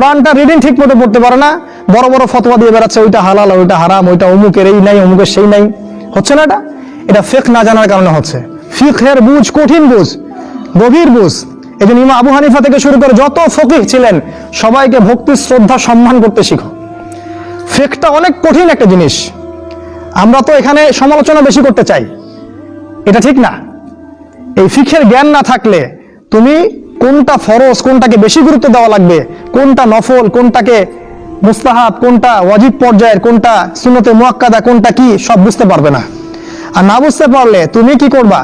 কোরআনটা রিডিং ঠিক মতো পড়তে পারে না, বড় বড় ফতোয়া দিয়ে বেড়াচ্ছে, ওইটা হালাল, ওইটা হারাম, ওইটা অমুকের এই নাই, অমুকের সেই নাই। হচ্ছে না এটা? এটা ফেক না জানার কারণে হচ্ছে। ফিকের বুঝ, কঠিন বুঝ, গভীর বুঝ। এই জন্য ইমা আবু হানিফা থেকে শুরু করে যত ফকিহ ছিলেন, সবাইকে ভক্তি, শ্রদ্ধা, সম্মান করতে শিখো। ফেকটা অনেক কঠিন একটা জিনিস। আমরা তো এখানে সমালোচনা বেশি করতে চাই। এটা ঠিক না। এই ফিখের জ্ঞান না থাকলে তুমি কোনটা ফরজ, কোনটাকে বেশি গুরুত্ব দেওয়া লাগবে? কোনটা নফল, কোনটাকে মুস্তাহাব, কোনটা ওয়াজিব পর্যায়ের, কোনটা সুন্নতে মুয়াক্কাদা, কোনটা কি, সব বুঝতে পারবে না। আর না বুঝতে পারলে তুমি কি করবা?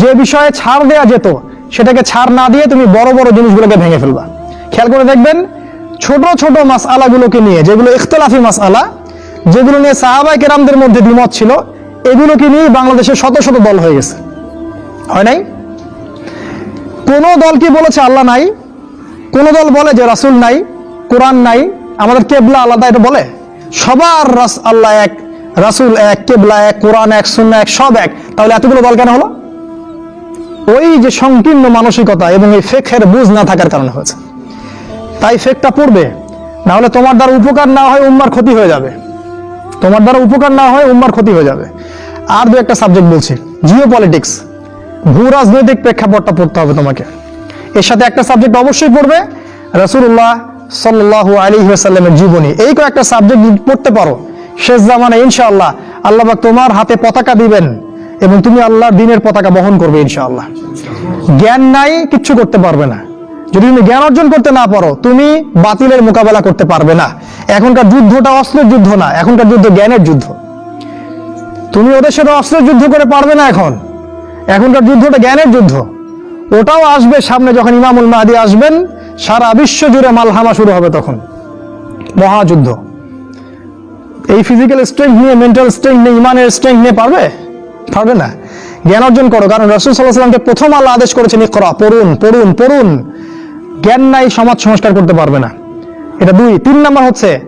যে বিষয়ে ছাড় দেয়া যেত, সেটাকে ছাড় না দিয়ে তুমি বড় বড় জিনিসগুলোকে ভেঙে ফেলবা। খেয়াল করে দেখবেন, ছোট ছোট মাস আলাগুলোকে নিয়ে, যেগুলো ইখতলাফি মাস আলা যেগুলো নিয়ে সাহাবাই কেরামদের মধ্যে দ্বিমত ছিল, এগুলোকে নিয়ে বাংলাদেশে শত শত দল হয়ে গেছে। হয় নাই? কোন দল কি বলেছে আল্লাহ নাই? কোন দল বলে যে রাসূল নাই, কোরআন নাই? আমাদের কেবলা আলাদা এটা বলে? সবার রাস আল্লাহ এক, রাসুল এক, কেবলা এক, কোরআন এক শূন্য এক, সব এক। তাহলে এতগুলো দল কেন হলো? ওই যে সংকীর্ণ মানসিকতা এবং এই ফেকের বুঝ না থাকার কারণে হয়েছে। তাই ফেকটা পড়বে না হলে তোমার দ্বারা উপকার না হয় উম্মার ক্ষতি হয়ে যাবে। তোমার দ্বারা উপকার না হয় উম্মার ক্ষতি হয়ে যাবে। আর দু একটা সাবজেক্ট বলছি জিও পলিটিক্স ভূ রাজনৈতিক প্রেক্ষাপটটা পড়তে হবে তোমাকে। এর সাথে একটা সাবজেক্ট অবশ্যই পড়বে রসুল্লাহ সাল্লাহ আলী সাল্লামের জীবনী। এই কয়েকটা সাবজেক্ট পড়তে পারো, শেষ জামানে ইনশাআল্লাহ আল্লাহ তোমার হাতে পতাকা দিবেন এবং তুমি আল্লাহর দিনের পতাকা বহন করবে ইনশাআল্লাহ। জ্ঞান নাই, কিচ্ছু করতে পারবে না। যদি তুমি জ্ঞান অর্জন করতে না পারো, তুমি বাতিলের মোকাবেলা করতে পারবে না। এখনকার যুদ্ধটা অস্ত্রের যুদ্ধ না, এখনকার যুদ্ধ জ্ঞানের যুদ্ধ। তুমি ওদের সাথে অস্ত্রের যুদ্ধ করে পারবে না এখন। এখনকার যুদ্ধটা জ্ঞানের যুদ্ধ। ওটাও আসবে সামনে যখন ইমামুল মাহাদি আসবেন, সারা বিশ্ব জুড়ে মালহামা শুরু হবে তখন। মহাযুদ্ধ। এই ফিজিক্যাল স্ট্রেংথ নিয়ে মেন্টাল স্ট্রেংথ নিয়ে, ইমানের স্ট্রেংথ নিয়ে পারবে? পারবে না। জ্ঞান অর্জন করো, কারণ রসুল সাল্লাহ সাল্লামকে প্রথম আল্লাহ আদেশ করেছেন, ইকরা, পড়ুন পড়ুন পড়ুন। জ্ঞান নাই, সমাজ সংস্কার করতে পারবে না। এটা দুই। তিন নাম্বার হচ্ছে,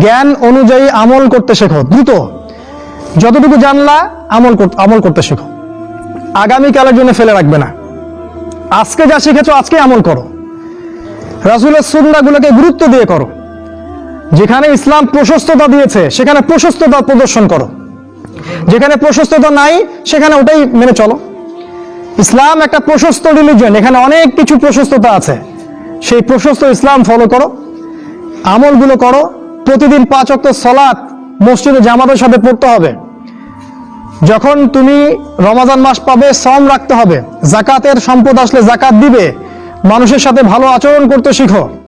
জ্ঞান অনুযায়ী আমল করতে শেখো, দ্রুত। যতটুকু জানলা, আমল কর- আমল করতে শেখো। আগামীকালের জন্য ফেলে রাখবে না। আজকে যা শিখেছো, আজকে আমল করো। রাসুলের সুন্নাগুলোকে গুরুত্ব দিয়ে করো। যেখানে ইসলাম প্রশস্ততা দিয়েছে, সেখানে প্রশস্ততা প্রদর্শন করো। যেখানে প্রশস্ততা নাই, সেখানে ওটাই মেনে চলো। ইসলাম একটা প্রশস্ত রিলিজন এখানে অনেক কিছু প্রশস্ততা আছে। সেই প্রশস্ত ইসলাম ফলো করো, আমলগুলো করো। প্রতিদিন পাঁচ অক্ট সলাৎ মসজিদে জামাতের সাথে পড়তে হবে। যখন তুমি রমাজান মাস পাবে শ্রম রাখতে হবে। জাকাতের সম্পদ আসলে জাকাত দিবে। মানুষের সাথে ভালো আচরণ করতে শিখো।